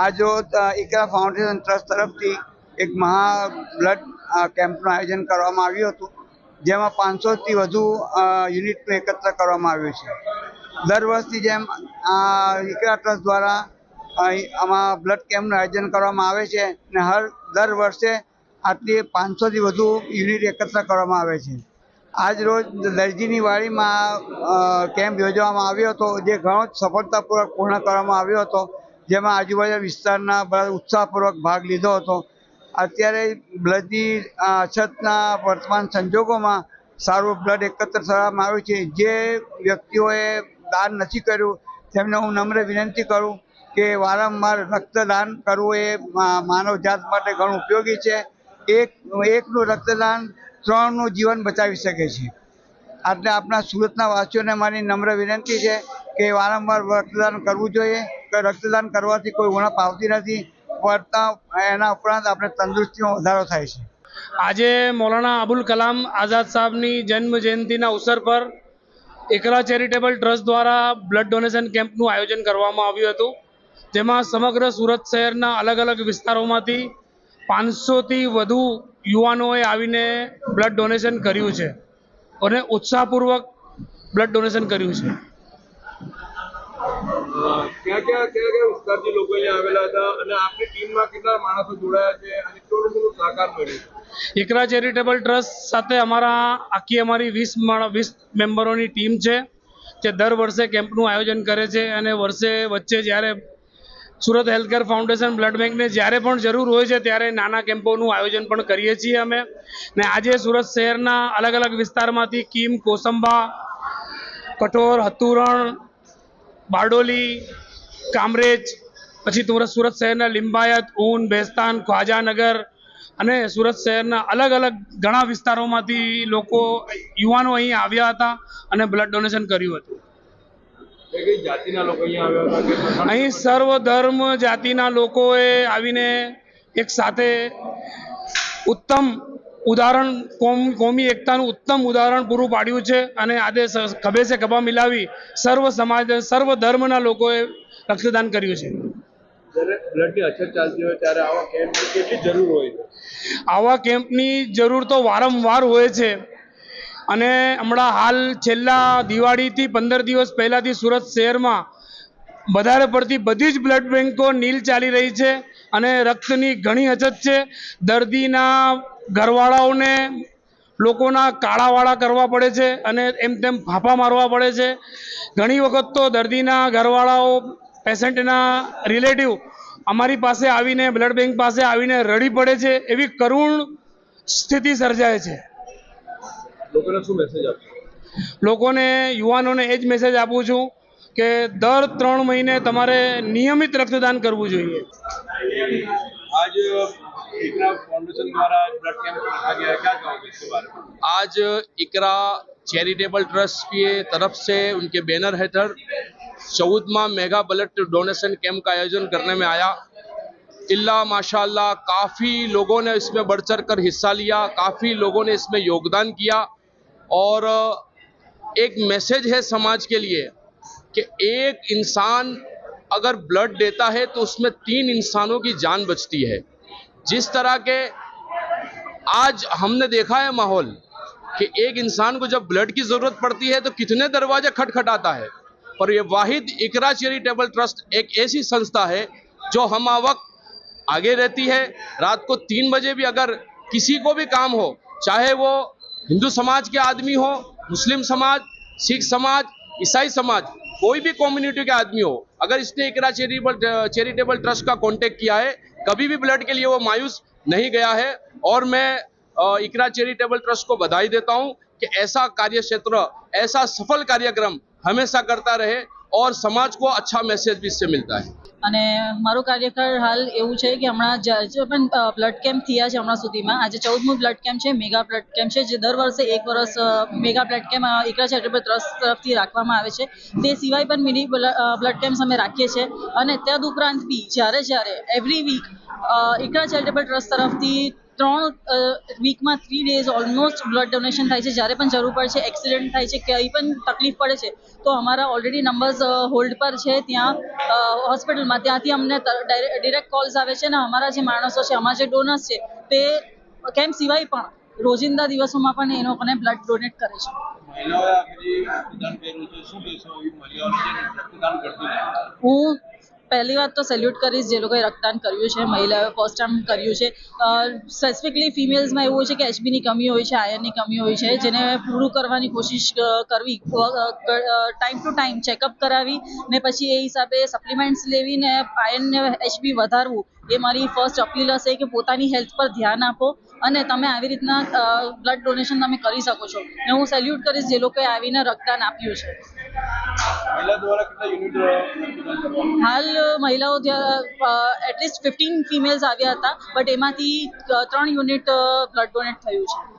આ જો એકરા foundation trust તરફથી એક મહા બ્લડ કેમ્પનું આયોજન કરવામાં આવ્યું હતું, જેમાં પાંચસોથી વધુ યુનિટનું એકત્ર કરવામાં આવ્યું છે. દર વર્ષની જેમ આ એકરા ટ્રસ્ટ દ્વારા આમાં બ્લડ કેમ્પનું આયોજન કરવામાં આવે છે અને હર, દર વર્ષે આટલી પાંચસોથી વધુ યુનિટ એકત્ર કરવામાં આવે છે. આજ રોજ દરજીની વાડીમાં કેમ્પ યોજવામાં આવ્યો હતો, જે ઘણો જ સફળતાપૂર્વક પૂર્ણ કરવામાં આવ્યો હતો. જેમાં આજુબાજુ વિસ્તારના બધા ઉત્સાહપૂર્વક ભાગ લીધો હતો. અત્યારે બ્લડની અછતના વર્તમાન સંજોગોમાં સારું બ્લડ એકત્ર કરવામાં આવ્યું છે. જે વ્યક્તિઓએ દાન નથી કર્યું, તેમને હું નમ્ર વિનંતી કરું કે વારંવાર રક્તદાન કરવું એ માનવજાત માનવ જાત માટે ઘણું ઉપયોગી છે. એક, એકનું રક્તદાન ત્રણનું જીવન બચાવી શકે છે. એટલે આપણા સુરતના વાસીઓને મારી નમ્ર વિનંતી છે કે વારંવાર રક્તદાન કરવું જોઈએ. રક્તદાન કરવાથી કોઈ ઉણપ આવતી નથી. પડતા એના ઉપરાંત આપણે તંદુરસ્તીમાં વધારો થાય છે. આજે મૌલાના અબુલ કલામ આઝાદ સાહેબની જન્મ જયંતિના અવસર પર એકલા ચેરિટેબલ ટ્રસ્ટ દ્વારા બ્લડ ડોનેશન કેમ્પનું આયોજન કરવામાં આવ્યું હતું. જેમાં સમગ્ર સુરત શહેરના અલગ અલગ વિસ્તારોમાંથી પાંચસોથી વધુ યુવાનોએ આવીને બ્લડ ડોનેશન કર્યું છે અને ઉત્સાહપૂર્વક બ્લડ ડોનેશન કર્યું છે. ક્યાં ચેરિટેબલ ટ્રસ્ટ સાથે અમારા આખી અમારી વીસ વીસ મેમ્બરોની ટીમ છે, જે દર વર્ષે કેમ્પનું આયોજન કરે છે અને વર્ષે વચ્ચે જ્યારે સુરત હેલ્થકેર ફાઉન્ડેશન બ્લડ બેંકને જ્યારે પણ જરૂર હોય છે ત્યારે નાના કેમ્પોનું આયોજન પણ કરીએ છીએ અમે. ને આજે સુરત શહેરના અલગ અલગ વિસ્તારમાંથી કીમ, કોસંબા, કઠોર હતુરણ બારડોલી કામરેજ પછી સુરત સુરત શહેરના લિંબાયત ઊન બેસ્તાન ખ્વાજાનગર અને સુરત શહેરના અલગ અલગ ઘણા વિસ્તારોમાંથી લોકો યુવાનો અહીં આવ્યા હતા અને બ્લડ ડોનેશન કર્યું હતું. અહીં સર્વ ધર્મ જાતિના લોકોએ આવીને એક સાથે ઉત્તમ ઉદાહરણ કોમ કોમી એકતાનું ઉત્તમ ઉદાહરણ પૂરું પાડ્યું છે અને આજે ખભે સે ખભા મિલાવી સર્વ સમાજ સર્વ ધર્મના લોકોએ રક્તદાન કર્યું છે. આવા કેમ્પની જરૂર તો વારંવાર હોય છે. અને હમણાં હાલ છેલ્લા દિવાળીથી પંદર દિવસ પહેલાંથી સુરત શહેરમાં વધારે પડતી બધી જ બ્લડ બેન્કો નીલ ચાલી રહી છે. અને રક્તની ઘણી અછત છે. દર્દીના ઘરવાળાઓને લોકોના કાળાવાળા કરવા પડે છે અને એમ તેમ ફાંફા મારવા પડે છે. ઘણી વખત તો દર્દીના ઘરવાળાઓ પેશન્ટના રિલેટિવ અમારી પાસે આવીને બ્લડ બેંક પાસે આવીને રડી પડે છે એવી કરુણ સ્થિતિ સર્જાય છે. લોકોને શું મેસેજ લોકોને યુવાનોને એ જ મેસેજ આપું છું કે દર ત્રણ મહિને તમારે નિયમિત રક્તદાન કરવું જોઈએ. आज इकरा फाउंडेशन द्वारा ब्लड कैंप रखा गया है। क्या कहोगे इसके बारे में? आज इकरा चैरिटेबल ट्रस्ट की तरफ़ से उनके बैनर हेठળ चौदमा मेगा ब्लड डोनेशन कैंप का आयोजन करने में आया। इल्ला, माशाल्लाह, काफ़ी लोगों ने इसमें बढ़ चढ़ कर हिस्सा लिया, काफ़ी लोगों ने इसमें योगदान किया। और एक मैसेज है समाज के लिए कि एक इंसान अगर ब्लड देता है तो उसमें तीन इंसानों की जान बचती है। जिस तरह के आज हमने देखा है माहौल कि एक इंसान को जब ब्लड की ज़रूरत पड़ती है तो कितने दरवाजे खटखटाता है। पर ये वाहिद इकरा चैरिटेबल ट्रस्ट एक ऐसी संस्था है जो हम वक्त आगे रहती है। रात को तीन बजे भी अगर किसी को भी काम हो, चाहे वो हिंदू समाज के आदमी हो, मुस्लिम समाज, सिख समाज, ईसाई समाज कोई भी कम्युनिटी के आदमी हो, अगर इसने इकरा चैरिटेबल चैरिटेबल ट्रस्ट का कांटेक्ट किया है, कभी भी ब्लड के लिए वो मायूस नहीं गया है। और मैं इकरा चैरिटेबल ट्रस्ट को बधाई देता हूँ कि ऐसा कार्य क्षेत्र, ऐसा सफल कार्यक्रम हमेशा करता रहे और समाज को अच्छा मैसेज भी इससे मिलता है। અને મારો કાર્યકાળ હાલ એવું છે કે હમણાં જ- પણ બ્લડ કેમ્પ થયા છે હમણાં સુધીમાં, આજે ચૌદમું બ્લડ કેમ્પ છે મેગા બ્લડ કેમ્પ છે, જે દર વર્ષે એક વર્ષ mega blood camp Iqra charitable trust તરફથી રાખવામાં આવે છે. તે સિવાય પણ મિની બ્લડ કેમ્પ અમે રાખીએ છીએ. અને તદ ઉપરાંત બી જ્યારે જ્યારે every week Iqra charitable trust તરફથી ત્રણ વીકમાં three days almost blood donation થાય છે. જ્યારે પણ જરૂર પડે છે એક્સિડન્ટ થાય છે કંઈ પણ તકલીફ પડે છે તો અમારા ઓલરેડી નંબર્સ હોલ્ડ પર છે. ત્યાં હોસ્પિટલમાં ત્યાંથી અમને ડિરેક્ટ કોલ્સ આવે છે ને અમારા જે માણસો છે અમારા જે ડોનર્સ છે તે કેમ્પ સિવાય પણ રોજિંદા દિવસોમાં પણ એ લોકોને બ્લડ ડોનેટ કરે છે. હું પહેલી વાત તો સેલ્યુટ કરીશ જે લોકોએ રક્તદાન કર્યું છે, મહિલાઓએ ફર્સ્ટ ટાઈમ કર્યું છે. સ્પેસિફિકલી ફિમેલ્સમાં એવું હોય છે કે એચબીની કમી હોય છે આયર્નની કમી હોય છે, જેને પૂરું કરવાની કોશિશ કરવી ટાઈમ ટુ ટાઈમ ચેકઅપ કરાવી ને પછી એ હિસાબે સપ્લિમેન્ટ્સ લેવી ને આયર્ન ને એચબી વધારવું, એ મારી ફર્સ્ટ અપીલ હશે કે પોતાની હેલ્થ પર ધ્યાન આપો અને તમે આવી રીતના બ્લડ ડોનેશન તમે કરી શકો છો. ને હું સેલ્યુટ કરીશ જે લોકોએ આવીને રક્તદાન આપ્યું છે. દ્વારા હાલ મહિલાઓ ત્યાં એટલીસ્ટ ફિફ્ટીન ફિમેલ્સ આવ્યા હતા બટ એમાંથી ત્રણ યુનિટ બ્લડ ડોનેટ થયું છે.